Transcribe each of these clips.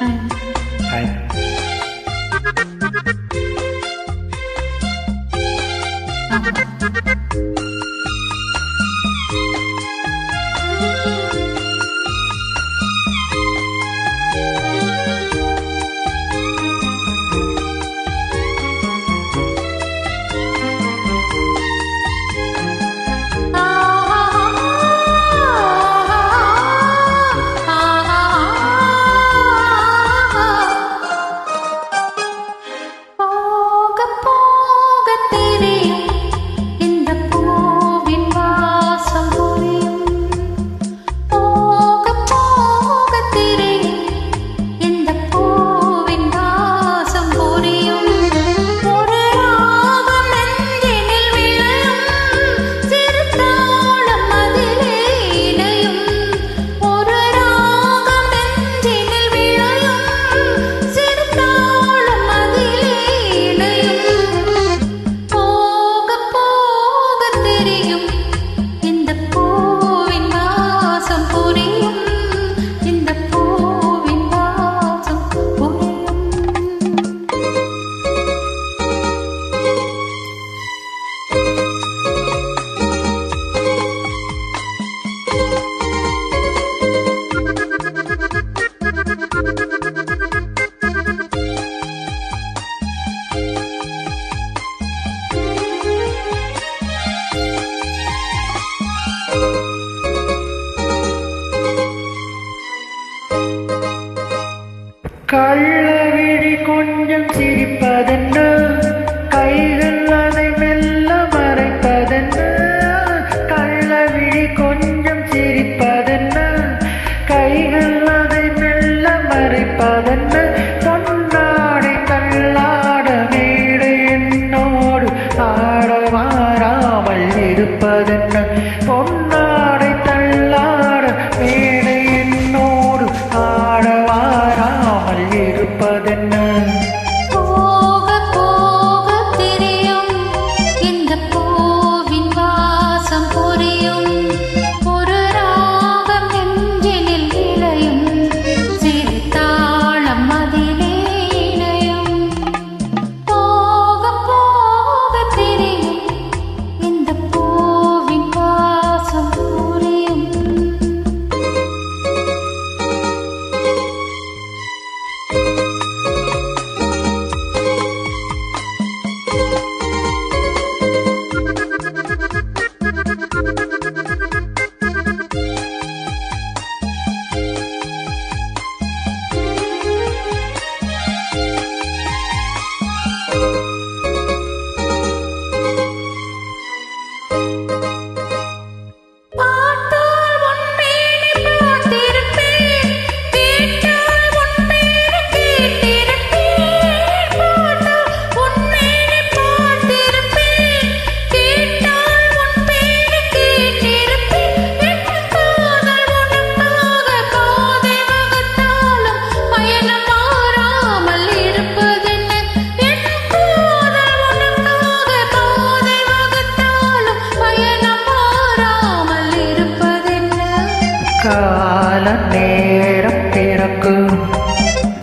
嗨嗨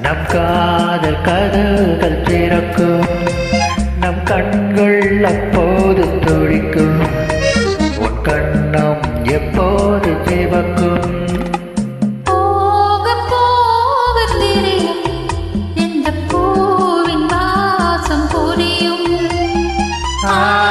நம் காதல் கதவுகள் திறக்கும். நம் கண்கள் அப்போது துடிக்கும். உன் கண்ணம் எப்போது சிவக்கும் Ah